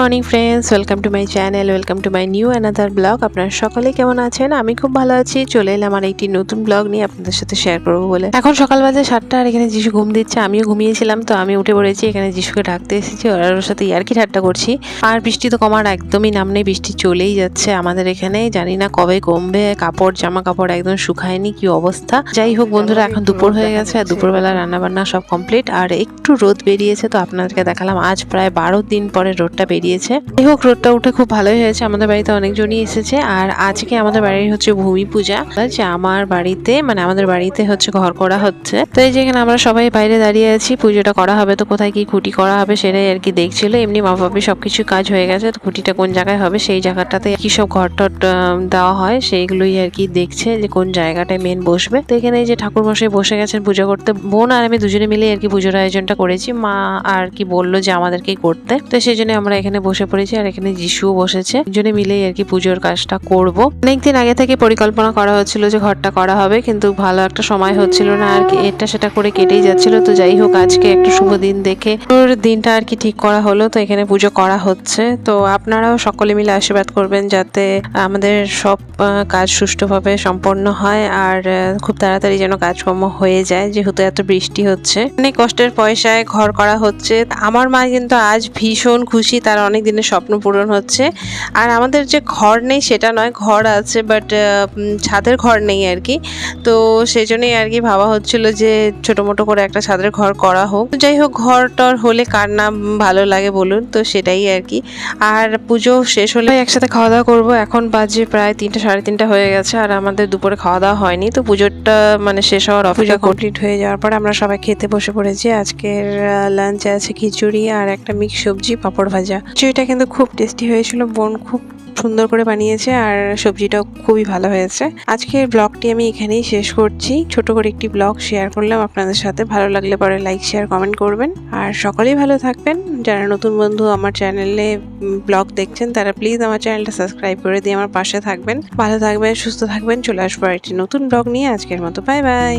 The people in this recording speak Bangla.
Morning friends welcome to my channel welcome to my new another blog আপনারা সকলে কেমন আছেন? আমি খুব ভালো আছি। চলে এলাম আর একটি নতুন ব্লগ নিয়ে আপনাদের সাথে শেয়ার করব বলে। এখন সকাল বাজে সাতটা আর এখানে যিশু ঘুম দিচ্ছে। আমিও ঘুমিয়েছিলাম, তো আমি উঠে পড়েছি। এখানে যিশুকে ডাকতে এসেছি। আর ওর সাথে ইয়ার্কি ঠাট্টা করছি। আর বৃষ্টি তো কমার একদমই নাম নেই। বৃষ্টি চলেই যাচ্ছে আমাদের এখানে। জানি না কবে কমবে। কাপড় জামা কাপড় একদম শুকায়নি। কি অবস্থা? যাই হোক বন্ধুরা, এখন দুপুর হয়ে গেছে। আর দুপুরবেলা রান্না বান্না সব কমপ্লিট আর একটু রোদ বেরিয়েছে, তো আপনাদেরকে দেখালাম। আজ প্রায় বারো দিন পরে রোদটা বেরিয়েছে যাই হোক রোদটা উঠে খুব ভালোই হয়েছে। আমাদের বাড়িতে অনেকজনই এসেছে। আর আজকে আমাদের বাড়ির হচ্ছে ভূমি পূজা। যে আমার বাড়িতে মানে আমাদের বাড়িতে হচ্ছে ঘর করা হচ্ছে। তো এই যে এখানে আমরা সবাই বাইরে দাঁড়িয়ে আছি, পুজোটা করা হবে তো কোথায় কি খুঁটি করা হবে সেটাই আর কি দেখছিল। এমনি মা বাপি সবকিছু কাজ হয়ে গেছে, তো খুঁটিটা কোন জায়গায় হবে সেই জায়গাটাতে কি সব ঘর টর দেওয়া হয়। সেইগুলোই আর কি দেখছে যে কোন জায়গাটায় মেন বসবে। তো এখানে যে ঠাকুর মশাই বসে গেছেন পুজো করতে। বোন আর আমি দুজনে মিলে আর কি পুজোর আয়োজনটা করেছি। মা আর কি বলল যে আমাদেরকেই করতে। তো সেই জন্য আমরা এখানে বসে পড়েছি আর এখানে যিশুও বসেছে। দুজনে মিলেই আর কি পুজোর কাজটা করব। অনেকদিন আগে থেকে পরিকল্পনা করা হচ্ছিল যে ঘরটা করা হবে, কিন্তু ভালো একটা সময় হচ্ছিল না আর কি। এটা সেটা করে কেটেই যাচ্ছিল। তো যাই হোক, আজকে একটা শুভ দিন দেখে ওর দিনটা আর কি ঠিক করা হলো। তো এখানে পুজো করা হচ্ছে। তো আপনারাও সকলে মিলে আশীর্বাদ করবেন যাতে আমাদের সব কাজ সুষ্ঠুভাবে সম্পন্ন হয় আর খুব তাড়াতাড়ি যেন কাজকর্ম হয়ে যায়, যেহেতু এত বৃষ্টি হচ্ছে। অনেক কষ্টের পয়সায় ঘর করা হচ্ছে। আমার মা কিন্তু আজ ভীষণ খুশি, তার অনেক দিনের স্বপ্ন পূরণ হচ্ছে। আর আমাদের যে ঘর নেই সেটা নয় ঘর আছে বাট ছাদের ঘর নেই আর কি। তো সেই জন্যই আর কি ভাবা হচ্ছিল যে ছোটো মোটো করে একটা ছাদের ঘর করা হোক। যাই হোক ঘর টর হলে কার নাম ভালো লাগে বলুন তো সেটাই আর কি। আর পুজো শেষ হলে একসাথে খাওয়া দাওয়া করব। এখন বাজে প্রায় তিনটা সাড়ে তিনটা হয়ে গেছে আর আমাদের দুপুরে খাওয়া দাওয়া হয়নি। তো পুজোটা মানে শেষ হওয়ার অপেক্ষা কমপ্লিট হয়ে যাওয়ার পর আমরা সবাই খেতে বসে পড়েছি। আজকের লাঞ্চে আছে খিচুড়ি আর একটা মিক্স সবজি পাঁপড় ভাজা। খিচুড়িটা কিন্তু খুব টেস্টি হয়েছিল, বোন খুব সুন্দর করে বানিয়েছে আর সবজিটাও খুবই ভালো হয়েছে। আজকের ব্লগটি আমি এখানেই শেষ করছি। ছোট করে একটি ব্লগ শেয়ার করলাম, আপনাদের সাথে ভালো লাগলে পরে লাইক শেয়ার কমেন্ট করবেন। আর সকলেই ভালো থাকবেন। যারা নতুন বন্ধু আমার চ্যানেলে ব্লগ দেখছেন, তারা প্লিজ আমার চ্যানেলটা সাবস্ক্রাইব করে দিয়ে আমার পাশে থাকবেন। ভালো থাকবেন, সুস্থ থাকবেন, চলে আসব একটি নতুন ব্লগ নিয়ে। আজকের মতো বাই বাই